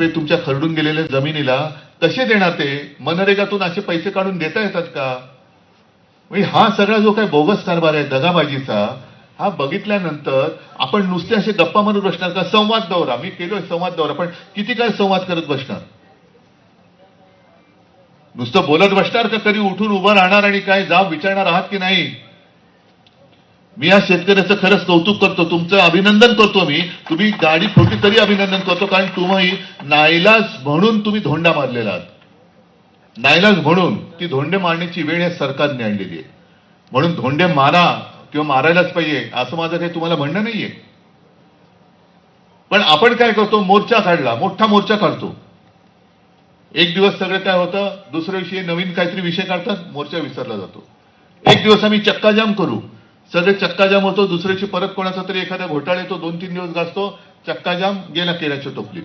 ते तुमच्या खरडून गेलेल्या जमिनीला कसे देणार ते? मनरेगातून असे पैसे काढून देता येतात का? म्हणजे हा सगळा जो काही बोगस कारभार आहे दगाबाजीचा हा बघितल्यानंतर आपण नुसते असे गप्पा मारून बसणार का? संवाद दौरा. मी केलोय संवाद दौरा पण किती काय संवाद करत बसणार? नुसतं बोलत बसणार का? कधी उठून उभं राहणार आणि काय जाब विचारणार आहात की नाही? मी या शेतकऱ्याचं खरंच कौतुक करतो तुमचं अभिनंदन करतो मी. तुम्ही गाडी फोडली तरी अभिनंदन करतो कारण तुम्ही नाईलाज म्हणून तुम्ही धोंडा मारलेला आहात. नाईलाज म्हणून ती धोंडे मारण्याची वेळ या सरकारने आणलेली आहे. म्हणून धोंडे मारा किंवा मारायलाच पाहिजे असं माझं काही तुम्हाला म्हणणं नाहीये. पण आपण काय करतो मोर्चा काढला मोठा मोर्चा काढतो. एक दिवस सगळं काय होतं दुसऱ्या दिवशी नवीन काहीतरी विषय काढतात मोर्चा विसरला जातो. एक दिवस आम्ही चक्काजाम करू. सगळे चक्काजाम होतो दुसऱ्याची परत कोणाचा तरी एखादा घोटाळा येतो दोन तीन दिवस गाजतो चक्काजाम गेला केल्याच्या टोपलीत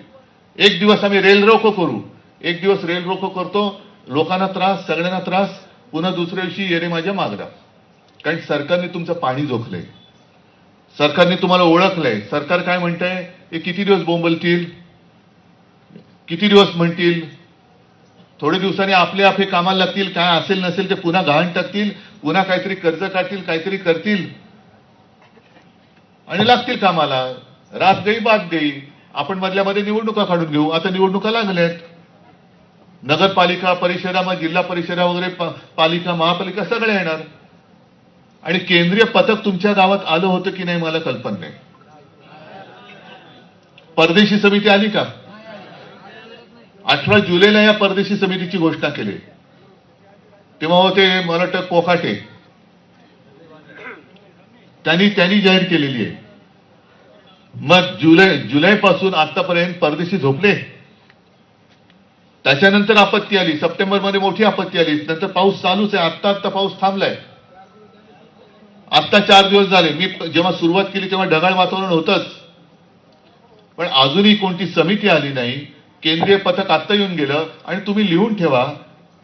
एक दिवस आम्ही रेल रोको करू. एक दिवस रेल रोको करतो लोकांना त्रास सगळ्यांना त्रास पुन्हा दुसऱ्या दिवशी येणे माझ्या मागण्या. कारण सरकारने तुमचं पाणी जोखलंय. सरकारने तुम्हाला ओळखलंय. सरकार काय म्हणतंय? हे किती दिवस बोंबलतील? किती दिवस म्हणतील? थोडे दिवसांनी आपले आपले कामाला लागतील काय असेल नसेल ते पुन्हा गहाण टाकतील पुन्हा काहीतरी कर्ज काढतील काहीतरी करतील. आणि लागतील कामाला. रात गई बात गई. आपण मधल्यामध्ये निवडणुका काढून घेऊ. आता निवडणुका लागल्यात. नगरपालिका परिषदा जिल्हा परिषदा वगैरे पालिका महापालिका सगळ्या येणार. आणि केंद्रीय पथक तुमच्या गावात आलं होतं की नाही मला कल्पना नाही. परदेशी समिती आली का? अठरा जुलैला या परदेशी समितीची घोषणा केली. तेव्हा होते मला वाटतं कोकाटे त्यांनी त्यांनी जाहीर केलेली आहे. मग जुलै जुलैपासून आतापर्यंत परदेशी झोपले. त्याच्यानंतर आपत्ती आली. सप्टेंबरमध्ये मोठी आपत्ती आली. नंतर पाऊस चालूच आहे. आत्ता आत्ता पाऊस थांबलाय. आत्ता चार दिवस झाले. मी जेव्हा सुरुवात केली तेव्हा ढगाळ वातावरण होतंच. पण अजूनही कोणती समिती आली नाही. केंद्रीय पथक आत्ता येऊन गेलं आणि तुम्ही लिहून ठेवा.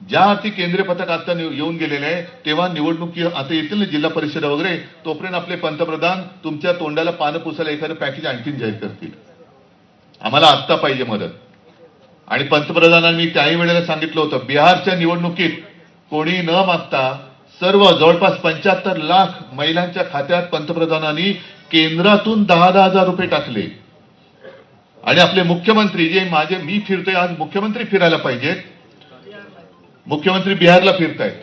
ज्या अर्थी केंद्रीय पथक आता येऊन गेलेले आहे तेव्हा निवडणुकी आता येतील ना जिल्हा परिषद वगैरे. तोपर्यंत आपले पंतप्रधान तुमच्या तोंडाला पानं पुसायला एखादं पॅकेज आणखीन जाहीर करतील. आम्हाला आत्ता पाहिजे मदत. आणि पंतप्रधानांनी त्याही वेळेला सांगितलं होतं बिहारच्या निवडणुकीत कोणी न मागता सर्व जवळपास पंच्याहत्तर लाख महिलांच्या खात्यात पंतप्रधानांनी केंद्रातून दहा दहा हजार रुपये टाकले. आणि आपले मुख्यमंत्री जे माझे मी फिरतोय आज मुख्यमंत्री फिरायला पाहिजेत मुख्यमंत्री बिहारला फिरतायत.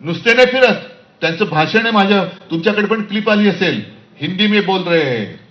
नुसते नाही फिरत. त्यांचं भाषण आहे माझ्या तुमच्याकडे पण क्लिप आली असेल. हिंदी मी बोल रहे हैं